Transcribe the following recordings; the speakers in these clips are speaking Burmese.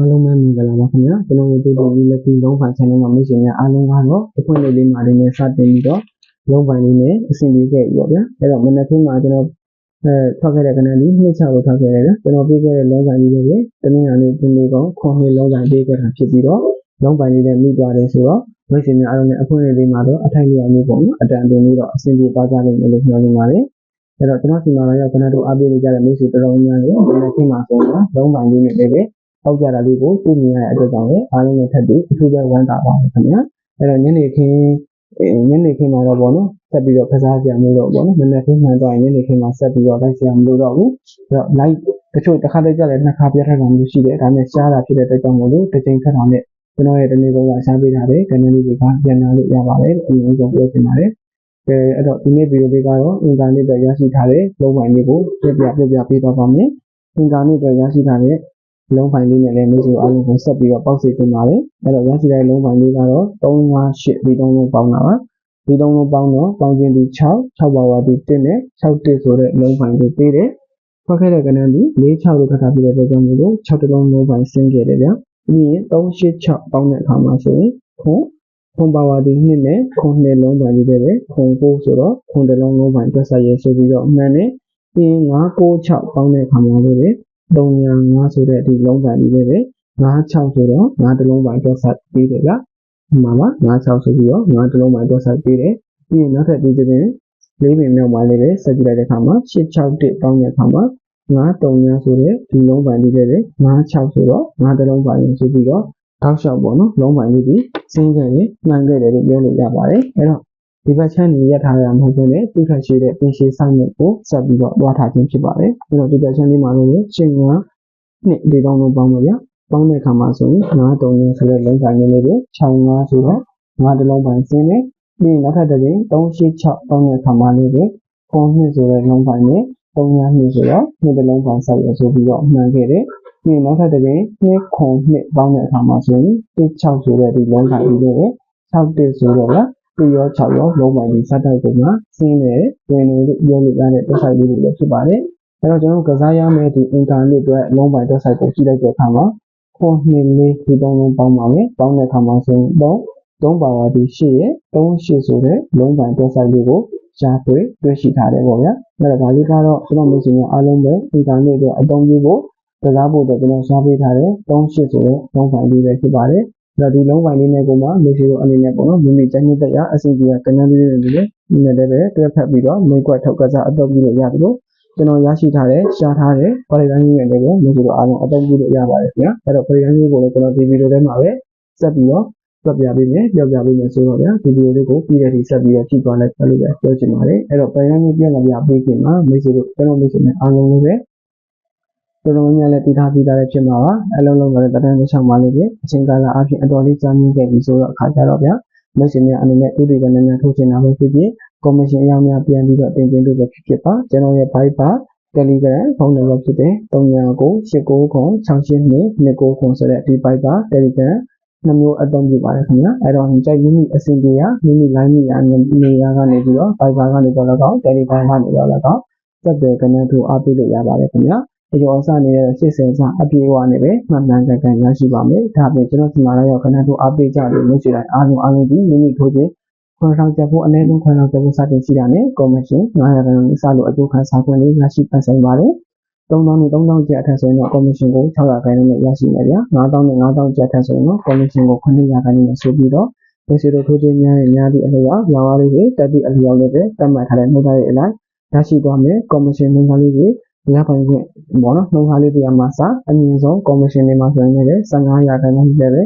အားလုံးပဲမင်္ဂလာပါခင်ဗျာကျွန်တော်တို့တူတူလေးလက်ပြီးလုံးပိုင် channel မှာမိတ်ဆွေများအားလုံးကတော့အခွင့်အရေးလေးမှာလေးနဲ့စတင်ပြီးတော့လုံးပိုင်လေးနဲ့အဆင်ပြေခဲ့ပြီပေါ့ဗျာအဲ့တော့မနက်ခင်းမှာကျွန်တော်အဲထွက်ခဲ့တဲ့ကဏ္ဍလေးနှစ်ချလို့ထွက်ခဲ့တယ်ဗျာကျွန်တော်ပြေးခဲ့တဲ့လုံးပိုင်လေးတွေတနင်္လာနေ့ဒီနေ့ကောင်ခွန်နှစ်လုံးပိုင်ပြေးခဲ့တာဖြစ်ပြီးတော့လုံးပိုင်လေးနဲ့မိသွားတယ်ဆိုတော့မိတ်ဆွေများအားလုံးနဲ့အခွင့်အရေးလေးမှာတော့အထိုက်လျောက်မျိုးပေါ့နော်အတန်တင်ပြီးတော့အဆင်ပြေသွားကြလိမ့်မယ်လို့ပြောနေပါတယ်အဲ့တော့ကျွန်တော်စီမံလာရောက်ခဏတို့အားပေးနေကြတဲ့မိတ်ဆွေတော်တော်များများလည်းမနက်ခင်းမှာဆိုတော့လုံးပိုင်လေးနဲ့လည်း ပေါက်ကြတာလေးကိုတွေ့မြင်ရတဲ့အတွက်ကြောင့်လည်းအားလုံးနဲ့ထပ်ပြီးအထူးပဲဝမ်းသာပါတယ်ခင်ဗျာအဲ့တော့ညနေခင်းညနေခင်းမှာတော့ဗောနော်ဆက်ပြီးတော့ကစားစရာမျိုးတော့ဗောနော်မနေ့ကမှန်တော့ညနေခင်းမှာဆက်ပြီးတော့လိုက်စရာမလိုတော့ဘူးအဲ့တော့ live တချို့တစ်ခါတည်းကြလည်းနှစ်ခါပြထားတာမျိုးရှိတယ်ဒါနဲ့ရှားတာဖြစ်တဲ့အတွက်ကြောင့်မို့လို့တစ်ချိန်ခါတာနဲ့ကျွန်တော်ရဲ့တနေ့ကုန်ကရှားပေးထားတဲ့ကဏ္ဍလေးတွေကပြန်လာလို့ရပါတယ်အရင်ဆုံးပြောချင်ပါတယ်အဲအဲ့တော့ဒီနေ့ဗီဒီယိုလေးကတော့အင်တာနက်အတွက်ရရှိထားတဲ့လုံးပိုင်းလေးကိုပြပြပြပြပေးသွားပါမယ်အင်တာနက်အတွက်ရရှိထားတဲ့ လုံးပိုင်းလေးနဲ့လည်းမိတ်ဆွေအားလုံးကိုဆက်ပြီးတော့ပေါက်စေတင်ပါတယ်အဲ့တော့ရရှိတဲ့လုံးပိုင်းလေးကတော့358ဒီသုံးလုံးပေါင်းတာပါဒီသုံးလုံးပေါင်းတော့ပေါင်းခြင်းဒီ6 6ပါဝါဒီ1နဲ့6တစ်ဆိုတဲ့လုံးပိုင်းကိုပေးတယ်ဖွက်ခဲ့တဲ့ကဏ္ဍဒီ46လို့ခတ်ထားပြီးတဲ့အတွက်ကြောင့်မို့လို့6တလုံးလုံးပိုင်းဆင်းခဲ့တယ်ဗျာပြီးရင်386ပေါင်းတဲ့အခါမှာဆိုရင်ခွန်ခွန်ပါဝါဒီ2နဲ့ခွန်2လုံးပိုင်းလေးပဲခွန်9ဆိုတော့ခွန်တလုံးလုံးပိုင်းတွက်ဆက်ရဲဆိုပြီးတော့အမှန်နဲ့ပြီးရင်996ပေါင်းတဲ့အခါမှာလည်း 305ဆိုတဲ့ဒီလုံးပိုင်းလေးပဲ96ဆိုတော့9တလုံးပိုင်းတွက်ဆက်ပြီးတယ်ဗျာဒီမှာပါ96ဆိုပြီးတော့9တလုံးပိုင်းတွက်ဆက်ပြီးတယ်ပြီးရင်နောက်ထပ်ဒီတစ်ပင်လေးပင်မြောက်ပိုင်းလေးပဲဆက်ကြည့်လိုက်တဲ့အခါမှာ661ပေါင်းတဲ့အခါမှာ939ဆိုတဲ့ဒီလုံးပိုင်းလေးပဲ96ဆိုတော့9တလုံးပိုင်းဆိုပြီးတော့တောက်လျှောက်ပေါ့နော်လုံးပိုင်းလေးကြီးစင်းခဲ့ရင်မှန်ခဲ့တယ်လို့ပြောလို့ရပါတယ်အဲ့တော့ ဒီဘက်ချမ်းနေရထားရမဟုတ်ဘဲနဲ့သူ့ထက်ရှိတဲ့ပင်ရှည်ဆိုင်မြစ်ကိုဆက်ပြီးတော့တွားထားခြင်းဖြစ်ပါတယ်။အဲတော့ဒီဘက်ချမ်းလေးမှာလည်းရှင်ကနှစ်ဒီတောင်းလုံးပေါင်းပါဗျာ။ပေါင်းတဲ့အခါမှာဆိုရင်9 3ရင်းဆိုတဲ့လုံးပိုင်းလေးတွေ65ဆိုတော့9တလုံးပိုင်းစင်းနေပြီးရင်နောက်ထပ်တစ်ချိန်386ပေါင်းတဲ့အခါမှာလေးတွေခွန်နှစ်ဆိုတဲ့လုံးပိုင်းနဲ့3နှစ်ဆိုတော့နှစ်တလုံးပိုင်းဆက်ရဆိုပြီးတော့မှန်ခဲ့တယ်။ပြီးရင်နောက်ထပ်တစ်ချိန်2ခွန်နှစ်ပေါင်းတဲ့အခါမှာဆိုရင်16ဆိုတဲ့ဒီလုံးပိုင်းလေးတွေ6တစ်ဆိုတော့ဗျာ ပြရော6ရောလုံးပိုင်းလေးစက်တိုက်ပုံမှာဆင်းနေဝင်နေလို့ပြောလို့ရတဲ့ website လေးတွေလည်းဖြစ်ပါတယ်။အဲတော့ကျွန်တော်ကစားရမယ့်ဒီ internet အတွက်လုံးပိုင်း website ကိုကြည့်လိုက်တဲ့အခါမှာခွန်နှစ်လေးဒီသုံးလုံးပေါင်းပါမယ်။ပေါင်းတဲ့အခါမှာဆိုရင်3 3ပါဝါဒီ8ရဲ့38ဆိုတဲ့လုံးပိုင်း website လေးကိုရှားဖွေတွေ့ရှိထားတယ်ပေါ့ဗျာ။အဲတော့ဒါလေးကတော့ကျွန်တော်မိတ်ဆွေများအားလုံးပဲ internet အတွက်အသုံးပြုဖို့ကစားဖို့အတွက်ကျွန်တော်ရှားပေးထားတဲ့38ဆိုတဲ့လုံးပိုင်းလေးပဲဖြစ်ပါတယ်။ ဒါဒီလုံးပိုင်းလေးနဲ့ကိုမှမေရှိတို့အနေနဲ့ပေါ့နော်မိမိကျန်းကျင်သက်ရအစီအစီကကဏ္ဍလေးတွေနဲ့လည်းဒီနဲ့လည်းပဲတွဲဖက်ပြီးတော့မိကွက်ထုတ်ကစားအတော့ပြုလို့ရတယ်လို့ကျွန်တော်ရရှိထားတဲ့ရှားထားတဲ့ပရိဒန်းကြီးနဲ့လည်းမိရှိတို့အားလုံးအတော့ပြုလို့ရပါတယ်ခင်ဗျာအဲ့တော့ပရိဒန်းကြီးကိုလည်းကျွန်တော်ဒီဗီဒီယိုထဲမှာပဲဆက်ပြီးတော့ပြပြပေးမယ်ပြောပြပေးမယ်ဆိုတော့ဗျာဒီဗီဒီယိုလေးကိုပြီးတဲ့ထိဆက်ပြီးတော့ကြည့်သွားလိုက်လို့ပဲပြောချင်ပါတယ်အဲ့တော့ပရိဒန်းကြီးပြန်လာပြပေးခင်မှာမိရှိတို့ကျွန်တော်မိရှိနဲ့အားလုံးလည်းပဲ တော်တော်များများလည်းတည်ထားပြီးသားလည်းဖြစ်မှာပါအလုံးလုံးကလည်းတန်းတစ်ချောင်းမှလည်းပဲအချိန်ကာလအပြင်အတော်လေးကြာမြင့်ခဲ့ပြီဆိုတော့အခါကြတော့ဗျာမရှင်များအနေနဲ့ဥပဒေကလည်းများထုတ်ချင်တာပဲဖြစ်ဖြစ်ကော်မရှင်အရောင်းများပြန်ပြီးတော့တင်သွင်းလို့ပဲဖြစ်ဖြစ်ပါကျွန်တော်ရဲ့ Viber Telegram ဖုန်းနံပါတ်ဖြစ်တဲ့39989269ဆိုတဲ့ဒီ Viber Telegram နှမျိုးအသုံးပြုပါတယ်ခင်ဗျာအဲ့တော့ကြိုက်မိမိအဆင်ပြေရမိမိ line မိရနေရာကနေပြီးတော့ Viber ကနေတော့လည်းကောင်း Telegram ကနေတော့လည်းကောင်းဆက်သွယ်ကနေထိုးအားပေးလို့ရပါတယ်ခင်ဗျာ အကျော်အစနေတဲ့80ဆအပြေးဝနဲ့ပဲမှန်မှန်ကန်ကန်ရရှိပါမယ်။ဒါပြင်ကျွန်တော်ဒီမှာလည်းခဏတို့အားပေးကြလို့လို့ရှိတိုင်းအားလုံးအားလုံးဒီမိမိထိုးခြင်းခွန်ဆောင်ချက်ဖို့အနည်းဆုံးခွန်ဆောင်ချက်ဖို့စတင်ရှိတာနဲ့ကော်မရှင်900ရန်စလို့အကျိုးခံစားခွင့်လေးရရှိပတ်ဆိုင်ပါတယ်။3000နဲ့3000ကျပ်အထက်ဆိုရင်တော့ကော်မရှင်ကို600ခန်းနဲ့ရရှိမယ်ဗျာ။9000နဲ့9000ကျပ်အထက်ဆိုရင်တော့ကော်မရှင်ကို900ခန်းနဲ့ဆိုပြီးတော့ဘယ်စီတို့ထိုးခြင်းများရဲ့များသည့်အလျောက်ရောင်းအားလေးတွေတက်သည့်အလျောက်လေးတွေတတ်မှတ်ထားတဲ့နှုတ်သားရဲ့အလိုက်ရရှိသွားမယ်ကော်မရှင်နှုတ်သားလေးတွေ ရပိုင်ခွင့်ပေါ့နော်နှုတ်ထားလေးတရားမှာစအမြင့်ဆုံးကော်မရှင်တွေမှာဆိုရင်လည်း15ရာခိုင်နှုန်းလည်းပဲ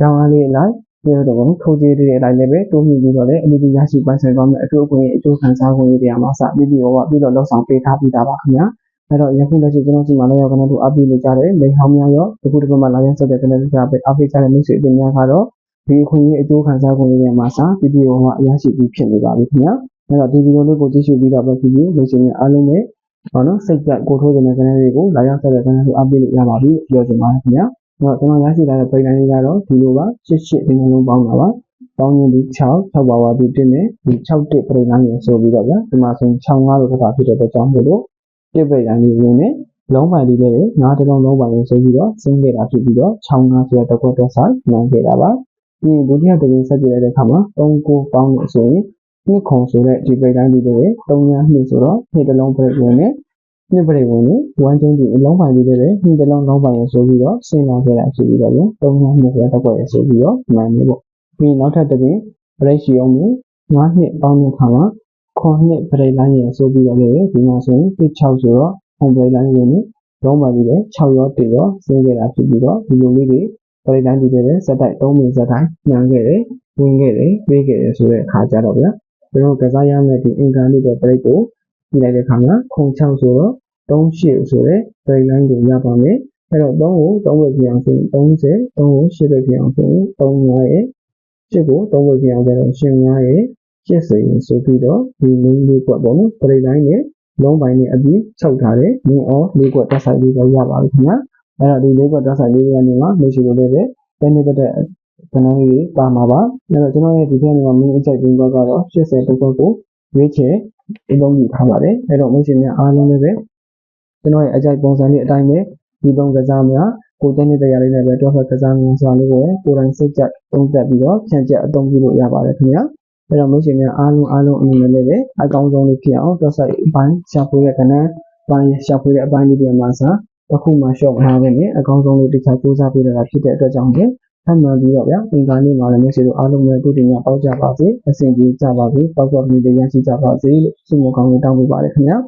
ရောင်းအားလေးအလိုက်ပြောတော့ဘူးထိုးကြေးတွေအလိုက်လည်းပဲတိုးမြင့်ပြီးတော့လည်းအမှုပညာရှိပိုင်ဆိုင်သွားမယ်အထူးအခွင့်အရေးအကျိုးခံစားခွင့်တွေတရားမှာစပြီးပြီးတော့ပြီးတော့လောက်ဆောင်ပေးထားပြီးသားပါခင်ဗျာအဲ့တော့ယခုလက်ရှိကျွန်တော်စီမှာလည်းရောက်ကနေတို့အပ်ပြီးနေကြတယ်လိန်ဟောင်းများရောဒီခုတစ်ခုမှလာရဆက်တဲ့ကနေတို့ကပဲအဖိတ်ကြတဲ့မိတ်ဆွေအပြင်များကတော့ဒီအခွင့်အရေးအကျိုးခံစားခွင့်တွေမှာစပြီးပြီးတော့အရရှိပြီးဖြစ်နေပါပြီခင်ဗျာအဲ့တော့ဒီဗီဒီယိုလေးကိုကြည့်ရှုပြီးတော့ပဲဖြစ်ပြီးမိတ်ဆွေများအားလုံးပဲ ဟောနော်စိတ်ကြကိုထိုးတဲ့ကနေတွေကိုလာရောက်ဆက်တဲ့ကနေတွေအပ်ပြီးလို့ရပါပြီပြောချင်ပါတယ်ခင်ဗျာ။ဟောကျွန်တော်ရရှိလာတဲ့ပြည်တိုင်းလေးကတော့ဒီလိုပါ88ဒီလုံးပေါင်းတာပါ။ပေါင်းရင်ဒီ6 6ပါဝါဒီ1နဲ့ဒီ6တစ်ပြည်တိုင်းရဆိုပြီးတော့ဗျာဒီမှာဆိုရင်65လို့ခါဖြစ်တဲ့အတွက်ကြောင့်မို့လို့တစ်ပြည်တိုင်းလေးဝင်နေလုံးပိုင်လေးတွေငါးတစ်လုံးလုံးပိုင်ကိုဆိုပြီးတော့ဆင်းခဲ့တာဖြစ်ပြီးတော့6ငါးဆိုတဲ့တစ်ခွက်တစ်ဆိုင်မှန်ခဲ့တာပါပြီးရင်ဒုတိယတစ်ကြိမ်ဆက်ကြည့်လိုက်တဲ့အခါမှာ3ကိုပေါင်းလို့ဆိုရင် နှစ်ခုံဆိုတဲ့ဒီပိတ်တိုင်းလေးတွေ3ညာနှစ်ဆိုတော့နှစ်တစ်လုံးပြည့်ဝင်နေနှစ်ပြည့်ဝင်နေ1ချင်းဒီလုံးပိုင်လေးတွေနှစ်တစ်လုံးလုံးပိုင်ကိုဆိုပြီးတော့ဆင်းလာခဲ့တာဖြစ်ပြီးတော့3ညာနှစ်ဆိုတဲ့တစ်ခွက်ရဆိုပြီးတော့မှန်နေပေါ့ပြီးနောက်ထပ်တစ်ကြိမ် ratio မျိုး9နှစ်ပေါင်းတဲ့အခါမှာခွန်နှစ်ပြိလိုင်းရဆိုပြီးတော့လည်းဒီမှာဆိုရင်6ဆိုတော့ home play line ဝင်နေလုံးပါပြီးတယ်6ရော1ရောဆင်းခဲ့တာဖြစ်ပြီးတော့ဒီလိုလေးတွေ play line ဒီတွေစက်တိုက်3မိနစ်စက်တိုင်းညံခဲ့တယ်ဝင်ခဲ့တယ်ပြေးခဲ့တယ်ဆိုတဲ့အခါကြတော့ဗျာ ကျွန်တော်ကစားရမယ့်ဒီ income လေးတွေ break ကိုကြည့်လိုက်တဲ့အခါမှာခုံ6ဆိုတော့38ဆိုတဲ့ play line ကိုရပါမယ်အဲ့တော့3ကို3ဝက်ပြအောင်ဆိုရင်30 3ကို8ဝက်ပြအောင်ဆိုရင်3ရဲ့8ကို3ဝက်ပြအောင်ကြတော့ရှင်9ရဲ့80ရင်ဆိုပြီးတော့ဒီ main လေးကွက်ပေါ့နော် play line နဲ့လုံးပိုင်းနဲ့အပြီးချုပ်ထားတယ်။မြင်းအော်လေးကွက်တက်ဆိုင်လေးပဲရပါပြီခင်ဗျာ။အဲ့တော့ဒီလေးကွက်တက်ဆိုင်လေးတွေကနေမှမရှိလို့လည်းပဲပဲနေတဲ့ ကဏ္ဍလေးတွေပါမှာပါ။အဲ့တော့ကျွန်တော်ရဲ့ဒီထဲမှာမင်းအကြိုက်ပြီးတော့ကတော့80တစ်ခွက်ကိုရွေးချယ်အသုံးပြုထားပါတယ်။အဲ့တော့မိတ်ဆွေများအားလုံးလည်းပဲကျွန်တော်ရဲ့အကြိုက်ပုံစံလေးအတိုင်းပဲဒီပုံကစားများကိုတဲ့နေတဲ့ရလေးနဲ့ပဲတွဲဖက်ကစားများဆိုတာလေးကိုကိုယ်တိုင်စိတ်ကြသုံးသပ်ပြီးတော့ဖြန့်ကျက်အသုံးပြုလို့ရပါတယ်ခင်ဗျာ။အဲ့တော့မိတ်ဆွေများအားလုံးအားလုံးအနေနဲ့လည်းပဲအကောင်းဆုံးလေးဖြစ်အောင်တွက်ဆိုင်အပိုင်းရှာဖွေတဲ့ကဏ္ဍပိုင်းရှာဖွေတဲ့အပိုင်းလေးတွေမှာစားတစ်ခုမှရှော့မထားဘဲနဲ့အကောင်းဆုံးလေးတစ်ခြားစူးစမ်းပေးရတာဖြစ်တဲ့အတွက်ကြောင့်လည်း ထပ်မံပြီးတော့ဗျာအင်္ဂါနေ့မှာလည်းမိတ်ဆွေတို့အားလုံးပဲတို့တင်ရပေါက်ကြပါစေအဆင်ပြေကြပါစေပေါက်ပေါက်လေးတွေရရှိကြပါစေလို့ဆုမကောင်းလေးတောင်းပေးပါတယ်ခင်ဗျာ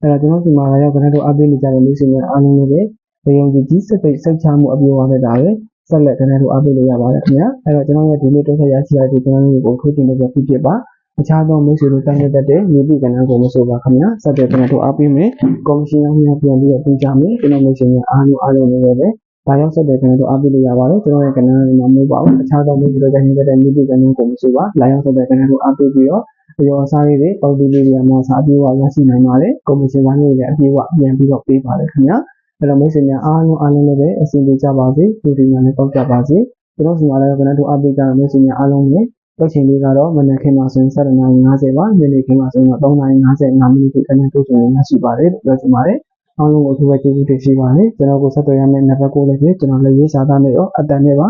အဲ့တော့ကျွန်တော်ဒီမှာလည်းကျွန်တော်တို့အပေးနေကြတဲ့မိတ်ဆွေများအားလုံးလည်းပဲဘယုံကြည်ကြီးစိတ်ပိတ်စိတ်ချမှုအပြည့်အဝနဲ့တာပဲဆက်လက်ကျွန်တော်တို့အပေးလို့ရပါတယ်ခင်ဗျာအဲ့တော့ကျွန်တော်ရဲ့ဒီနေ့တော့ဆက်ရရှိရတဲ့ကျွန်တော်တို့ကိုထိုးတင်လို့ပြဖြစ်ဖြစ်ပါအခြားသောမိတ်ဆွေတို့တိုင်းနေတဲ့တဲ့မြေပြည်ကဏ္ဍကိုမဆိုပါခင်ဗျာဆက်တဲ့ကျွန်တော်တို့အားပေးမယ်ကော်မရှင်များပြန်ပြီးတော့ပြင်ကြမယ်ကျွန်တော်မိတ်ဆွေများအားလုံးအားလုံးလည်းပဲ ဒါရောက်ဆက်တဲ့ကျွန်တော်တို့အားပေးလို့ရပါတယ်ကျွန်တော်ရဲ့ကဏ္ဍတွေမှာမဟုတ်ပါဘူးအခြားသောမိတ်ဆွေတို့တိုင်းနေတဲ့တဲ့မြေပြည်ကဏ္ဍကိုမဆိုပါလာရောက်ဆက်တဲ့ကျွန်တော်တို့အားပေးပြီးတော့အရောအစားလေးတွေပေါက်တီးလေးတွေမှာစာအပြေးဝရရှိနိုင်ပါတယ်ကော်မရှင်ပိုင်းတွေလည်းအပြေးဝပြန်ပြီးတော့ပေးပါတယ်ခင်ဗျာအဲ့တော့မိတ်ဆွေများအားလုံးအားလုံးလည်းပဲအဆင်ပြေကြပါစေလူတွေများလည်းပေါက်ကြပါစေကျွန်တော်စီမှာလည်းကျွန်တော်တို့အားပေးကြတဲ့မိတ်ဆွေများအားလုံးလည်းတော့ချိန်လေးကတော့မနက်ခင်းမှာဆိုရင်7:50ပါညနေခင်းမှာဆိုရင်3:55မိနစ်ခန့်တိုးချင်ရရှိပါတယ်လို့ပြောချင်ပါတယ် အားလုံးကိုအထူးပဲကျေးဇူးတင်ရှိပါတယ်ကျွန်တော်ကိုဆက်သွယ်ရမယ့်နံပါတ်ကိုလည်းကျွန်တော်လည်းရေးစာသားနဲ့ရောအတန်နဲ့ပါ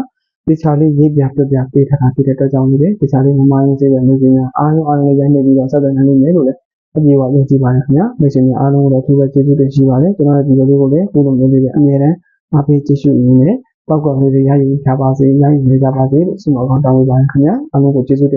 တခြားလေးရေးပြပြပြပေးထားတာဖြစ်တဲ့အတွက်ကြောင့်လည်းတခြားလေးမမရင်းစေတဲ့မျိုးစင်းများအားလုံးအားလုံးရိုက်နေပြီးတော့ဆက်သွယ်နိုင်မယ်လို့လည်းအပြေအဝယုံကြည်ပါတယ်ခင်ဗျာမိတ်ဆွေများအားလုံးကိုလည်းအထူးပဲကျေးဇူးတင်ရှိပါတယ်ကျွန်တော်ရဲ့ဒီလိုလေးကိုလည်းကိုယ်လိုမျိုးလေးပဲအမြဲတမ်းအားပေးကြည့်ရှုနေနဲ့ပောက်ကွယ်လေးတွေရယူကြပါစေရယူနေကြပါစေလို့ဆုမကောင်းတောင်းပေးပါတယ်ခင်ဗျာအားလုံးကိုကျေးဇူးတင်